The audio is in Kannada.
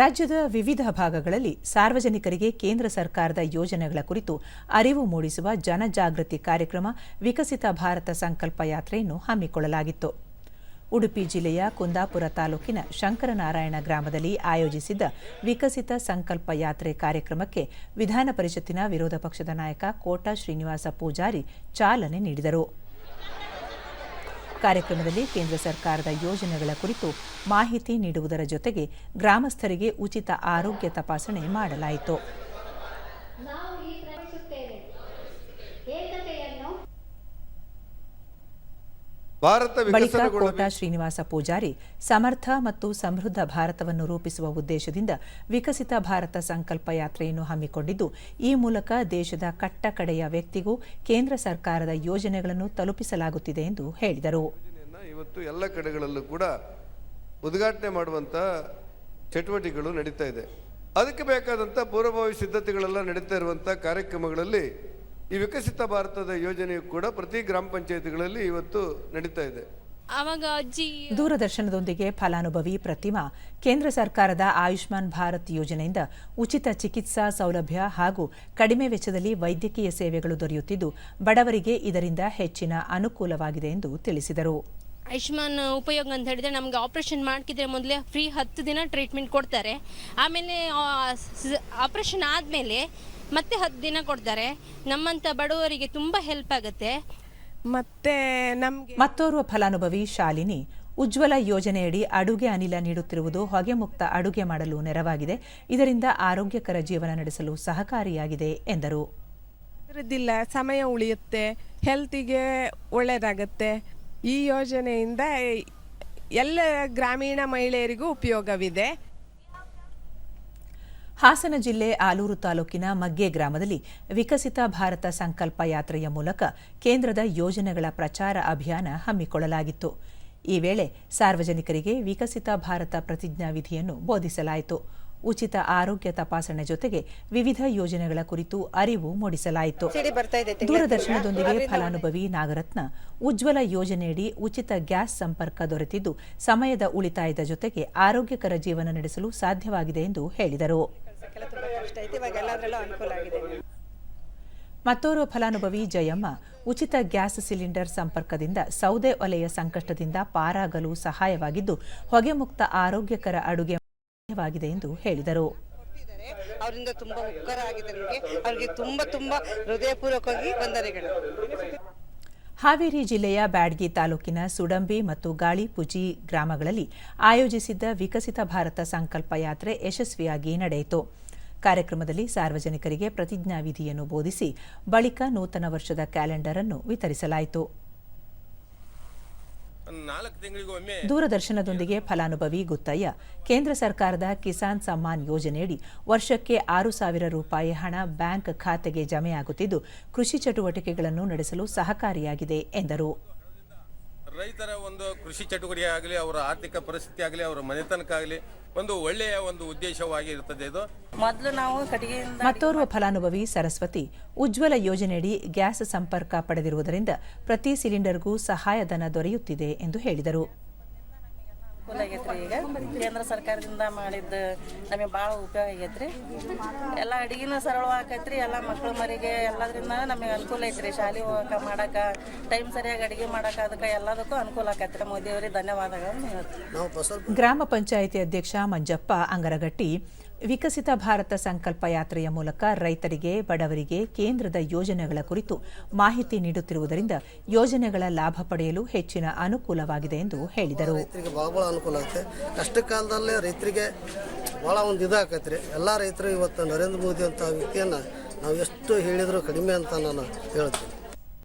ರಾಜ್ಯದ ವಿವಿಧ ಭಾಗಗಳಲ್ಲಿ ಸಾರ್ವಜನಿಕರಿಗೆ ಕೇಂದ್ರ ಸರ್ಕಾರದ ಯೋಜನೆಗಳ ಕುರಿತು ಅರಿವು ಮೂಡಿಸುವ ಜನಜಾಗೃತಿ ಕಾರ್ಯಕ್ರಮ, ವಿಕಸಿತ ಭಾರತ ಸಂಕಲ್ಪ ಯಾತ್ರೆಯನ್ನು ಹಮ್ಮಿಕೊಳ್ಳಲಾಗಿತ್ತು. ಉಡುಪಿ ಜಿಲ್ಲೆಯ ಕುಂದಾಪುರ ತಾಲೂಕಿನ ಶಂಕರನಾರಾಯಣ ಗ್ರಾಮದಲ್ಲಿ ಆಯೋಜಿಸಿದ್ದ ವಿಕಸಿತ ಸಂಕಲ್ಪ ಯಾತ್ರೆ ಕಾರ್ಯಕ್ರಮಕ್ಕೆ ವಿಧಾನ ಪರಿಷತ್ತಿನ ವಿರೋಧ ಪಕ್ಷದ ನಾಯಕ ಕೋಟಾ ಶ್ರೀನಿವಾಸ ಪೂಜಾರಿ ಚಾಲನೆ ನೀಡಿದರು. ಕಾರ್ಯಕ್ರಮದಲ್ಲಿ ಕೇಂದ್ರ ಸರ್ಕಾರದ ಯೋಜನೆಗಳ ಕುರಿತು ಮಾಹಿತಿ ನೀಡುವುದರ ಜೊತೆಗೆ ಗ್ರಾಮಸ್ಥರಿಗೆ ಉಚಿತ ಆರೋಗ್ಯ ತಪಾಸಣೆ ಮಾಡಲಾಯಿತು ನಾವು ಈ ಪ್ರವೇಶಿಸುತ್ತೇವೆ ಏಕತೆಯನ್ನು ಭಾರತ ಬಳಿಕ ಕೋಟ ಶ್ರೀನಿವಾಸ ಪೂಜಾರಿ ಸಮರ್ಥ ಮತ್ತು ಸಮೃದ್ಧ ಭಾರತವನ್ನು ರೂಪಿಸುವ ಉದ್ದೇಶದಿಂದ ವಿಕಸಿತ ಭಾರತ ಸಂಕಲ್ಪ ಯಾತ್ರೆಯನ್ನು ಹಮ್ಮಿಕೊಂಡಿದ್ದು ಈ ಮೂಲಕ ದೇಶದ ಕಟ್ಟಕಡೆಯ ವ್ಯಕ್ತಿಗೂ ಕೇಂದ್ರ ಸರ್ಕಾರದ ಯೋಜನೆಗಳನ್ನು ತಲುಪಿಸಲಾಗುತ್ತಿದೆ ಎಂದು ಹೇಳಿದರು. ಇವತ್ತು ಎಲ್ಲ ಕಡೆಗಳಲ್ಲೂ ಕೂಡ ಉದ್ಘಾಟನೆ ಮಾಡುವಂತ ಚಟುವಟಿಕೆಗಳು ನಡೀತಾ ಇದೆ. ಅದಕ್ಕೆ ಬೇಕಾದಂಥ ಪೂರ್ವಭಾವಿ ಸಿದ್ಧತೆಗಳೆಲ್ಲ ನಡೀತಾ ಇರುವಂಥ ಕಾರ್ಯಕ್ರಮಗಳಲ್ಲಿ ಈ ವಿಕಸಿತ ಭಾರತದ ಯೋಜನೆಯು ಕೂಡ ಪ್ರತಿ ಗ್ರಾಮ ಪಂಚಾಯತಿಗಳಲ್ಲಿ ಇವತ್ತು ನಡೀತಾ ಇದೆ. ಆವಾಗ ಅಜ್ಜಿ ದೂರದರ್ಶನದೊಂದಿಗೆ ಫಲಾನುಭವಿ ಪ್ರತಿಮಾ ಕೇಂದ್ರ ಸರ್ಕಾರದ ಆಯುಷ್ಮಾನ್ ಭಾರತ್ ಯೋಜನೆಯಿಂದ ಉಚಿತ ಚಿಕಿತ್ಸಾ ಸೌಲಭ್ಯ ಹಾಗೂ ಕಡಿಮೆ ವೆಚ್ಚದಲ್ಲಿ ವೈದ್ಯಕೀಯ ಸೇವೆಗಳು ದೊರೆಯುತ್ತಿದ್ದು ಬಡವರಿಗೆ ಇದರಿಂದ ಹೆಚ್ಚಿನ ಅನುಕೂಲವಾಗಿದೆ ಎಂದು ತಿಳಿಸಿದರು. ಆಯುಷ್ಮಾನ್ ಉಪಯೋಗ ಅಂತ ಹೇಳಿದ್ರೆ ನಮಗೆ ಆಪರೇಷನ್ ಮಾಡ್ಕಿದ್ರೆ ಮೊದಲೇ ಫ್ರೀ ಹತ್ತು ದಿನ ಟ್ರೀಟ್ಮೆಂಟ್ ಕೊಡ್ತಾರೆ. ಆಮೇಲೆ ಆಪರೇಷನ್ ಆದಮೇಲೆ ಮತ್ತೆ ಹತ್ತು ದಿನ ಕೊಡ್ತಾರೆ. ನಮ್ಮಂಥ ಬಡವರಿಗೆ ತುಂಬ ಹೆಲ್ಪ್ ಆಗುತ್ತೆ. ಮತ್ತೆ ನಮಗೆ ಮತ್ತೋರ್ವ ಫಲಾನುಭವಿ ಶಾಲಿನಿ ಉಜ್ವಲ ಯೋಜನೆಯಡಿ ಅಡುಗೆ ಅನಿಲ ನೀಡುತ್ತಿರುವುದು ಹೊಗೆ ಮುಕ್ತ ಅಡುಗೆ ಮಾಡಲು ನೆರವಾಗಿದೆ. ಇದರಿಂದ ಆರೋಗ್ಯಕರ ಜೀವನ ನಡೆಸಲು ಸಹಕಾರಿಯಾಗಿದೆ ಎಂದರು. ಸಮಯ ಉಳಿಯುತ್ತೆ ಹೆಲ್ತಿಗೆ ಒಳ್ಳೆಯದಾಗತ್ತೆ ಈ ಯೋಜನೆಯಿಂದ ಎಲ್ಲ ಗ್ರಾಮೀಣ ಮಹಿಳೆಯರಿಗೂ ಉಪಯೋಗವಿದೆ. ಹಾಸನ ಜಿಲ್ಲೆ ಆಲೂರು ತಾಲೂಕಿನ ಮಗ್ಗೆ ಗ್ರಾಮದಲ್ಲಿ ವಿಕಸಿತ ಭಾರತ ಸಂಕಲ್ಪ ಯಾತ್ರೆಯ ಮೂಲಕ ಕೇಂದ್ರದ ಯೋಜನೆಗಳ ಪ್ರಚಾರ ಅಭಿಯಾನ ಹಮ್ಮಿಕೊಳ್ಳಲಾಗಿತ್ತು. ಈ ವೇಳೆ ಸಾರ್ವಜನಿಕರಿಗೆ ವಿಕಸಿತ ಭಾರತ ಪ್ರತಿಜ್ಞಾ ವಿಧಿಯನ್ನು ಬೋಧಿಸಲಾಯಿತು. ಉಚಿತ ಆರೋಗ್ಯ ತಪಾಸಣೆ ಜೊತೆಗೆ ವಿವಿಧ ಯೋಜನೆಗಳ ಕುರಿತು ಅರಿವು ಮೂಡಿಸಲಾಯಿತು. ದೂರದರ್ಶನದೊಂದಿಗೆ ಫಲಾನುಭವಿ ನಾಗರತ್ನ ಉಜ್ವಲ ಯೋಜನೆಯಡಿ ಉಚಿತ ಗ್ಯಾಸ್ ಸಂಪರ್ಕ ದೊರೆತಿದ್ದು ಸಮಯದ ಉಳಿತಾಯದ ಜೊತೆಗೆ ಆರೋಗ್ಯಕರ ಜೀವನ ನಡೆಸಲು ಸಾಧ್ಯವಾಗಿದೆ ಎಂದು ಹೇಳಿದರು. ಮತ್ತೋರ್ವ ಫಲಾನುಭವಿ ಜಯಮ್ಮ ಉಚಿತ ಗ್ಯಾಸ್ ಸಿಲಿಂಡರ್ ಸಂಪರ್ಕದಿಂದ ಸೌದೆ ಒಲೆಯ ಸಂಕಷ್ಟದಿಂದ ಪಾರಾಗಲು ಸಹಾಯವಾಗಿದ್ದು ಹೊಗೆಮುಕ್ತ ಆರೋಗ್ಯಕರ ಅಡುಗೆ ಸಾಧ್ಯವಾಗಿದೆ ಎಂದು ಹೇಳಿದರು. ಅವರಿಂದ ತುಂಬಾ ಉಪಕಾರ ಆಗಿದೆ ನಮಗೆ. ಅವರಿಗೆ ತುಂಬಾ ತುಂಬಾ ಹೃದಯಪೂರ್ವಕವಾಗಿ ವಂದನೆಗಳು. ಹಾವೇರಿ ಜಿಲ್ಲೆಯ ಬ್ಯಾಡ್ಗಿ ತಾಲೂಕಿನ ಸುಡಂಬಿ ಮತ್ತು ಗಾಳಿಪುಜಿ ಗ್ರಾಮಗಳಲ್ಲಿ ಆಯೋಜಿಸಿದ್ದ ವಿಕಸಿತ ಭಾರತ ಸಂಕಲ್ಪ ಯಾತ್ರೆ ಯಶಸ್ವಿಯಾಗಿ ನಡೆಯಿತು. ಕಾರ್ಯಕ್ರಮದಲ್ಲಿ ಸಾರ್ವಜನಿಕರಿಗೆ ಪ್ರತಿಜ್ಞಾ ವಿಧಿಯನ್ನು ಬೋಧಿಸಿ ಬಳಿಕ ನೂತನ ವರ್ಷದ ಕ್ಯಾಲೆಂಡರ್ ಅನ್ನು ವಿತರಿಸಲಾಯಿತು. ದೂರದರ್ಶನದೊಂದಿಗೆ ಫಲಾನುಭವಿ ಗುತ್ತಯ್ಯ, ಕೇಂದ್ರ ಸರ್ಕಾರದ ಕಿಸಾನ್ ಸಮ್ಮಾನ್ ಯೋಜನೆಯಡಿ ವರ್ಷಕ್ಕೆ ಆರು ಸಾವಿರ ರೂಪಾಯಿ ಹಣ ಬ್ಯಾಂಕ್ ಖಾತೆಗೆ ಜಮೆಯಾಗುತ್ತಿದ್ದು, ಕೃಷಿ ಚಟುವಟಿಕೆಗಳನ್ನು ನಡೆಸಲು ಸಹಕಾರಿಯಾಗಿದೆ ಎಂದರು. ರೈತರ ಒಂದು ಕೃಷಿ ಚಟುವಟಿಕೆ ಆಗಲಿ ಅವರ ಆರ್ಥಿಕ ಪರಿಸ್ಥಿತಿ ಆಗಲಿ ಅವರ ಮನೆತನಕ್ಕಾಗಲಿ ಒಂದು ಒಳ್ಳೆಯ ಒಂದು ಉದ್ದೇಶವಾಗಿ ಇರ್ತದೆ ಇದು. ಮೊದಲು ನಾವು ಕಟ್ಟಿಗೆಯಿಂದ ಮತ್ತೋರ್ವ ಫಲಾನುಭವಿ ಸರಸ್ವತಿ ಉಜ್ವಲ ಯೋಜನೆಯಡಿ ಗ್ಯಾಸ್ ಸಂಪರ್ಕ ಪಡೆದಿರುವುದರಿಂದ ಪ್ರತಿ ಸಿಲಿಂಡರ್ಗೂ ಸಹಾಯಧನ ದೊರೆಯುತ್ತಿದೆ ಎಂದು ಹೇಳಿದರು. ಅನುಕೂಲ ಆಗೈತ್ರಿ ಈಗ. ಕೇಂದ್ರ ಸರ್ಕಾರದಿಂದ ಮಾಡಿದ್ದ ನಮಗೆ ಭಾಳ ಉಪಯೋಗ ಆಗೈತ್ರಿ. ಎಲ್ಲ ಅಡುಗೆನೂ ಸರಳವಾಗೈತ್ರಿ ಎಲ್ಲ ಮಕ್ಳು ಮರಿಗೆ ಎಲ್ಲದರಿಂದ ನಮಗೆ ಅನುಕೂಲ ಐತ್ರಿ. ಶಾಲೆ ಹೋಗಕ್ಕೆ ಮಾಡಕ್ಕೆ ಟೈಮ್ ಸರಿಯಾಗಿ ಅಡಿಗೆ ಮಾಡಕ್ಕೆ ಅದಕ್ಕೆ ಎಲ್ಲದಕ್ಕೂ ಅನುಕೂಲ ಆಕೈತ್ರಿ ಮೋದಿಯವ್ರಿಗೆ ಧನ್ಯವಾದಗಳನ್ನು ಹೇಳ್ತೀವಿ ಗ್ರಾಮ ಪಂಚಾಯಿತಿ ಅಧ್ಯಕ್ಷ ಮಂಜಪ್ಪ ಅಂಗರಗಟ್ಟಿ ವಿಕಸಿತ ಭಾರತ ಸಂಕಲ್ಪ ಯಾತ್ರೆಯ ಮೂಲಕ ರೈತರಿಗೆ, ಬಡವರಿಗೆ ಕೇಂದ್ರದ ಯೋಜನೆಗಳ ಕುರಿತು ಮಾಹಿತಿ ನೀಡುತ್ತಿರುವುದರಿಂದ ಯೋಜನೆಗಳ ಲಾಭ ಪಡೆಯಲು ಹೆಚ್ಚಿನ ಅನುಕೂಲವಾಗಿದೆ ಎಂದು ಹೇಳಿದರು. ರೈತರಿಗೆ ಭಾಳ ಭಾಳ ಅನುಕೂಲ ಆಗುತ್ತೆ. ಕಷ್ಟ ಕಾಲದಲ್ಲೇ ರೈತರಿಗೆ ಭಾಳ ಒಂದು ಇದಾಗತ್ತೆ ರೀ ಎಲ್ಲ ರೈತರು ಇವತ್ತು ನರೇಂದ್ರ ಮೋದಿ ಅಂತ ವ್ಯಕ್ತಿಯನ್ನು ನಾವು ಎಷ್ಟು ಹೇಳಿದರೂ ಕಡಿಮೆ ಅಂತ ನಾನು ಹೇಳ್ತೀನಿ.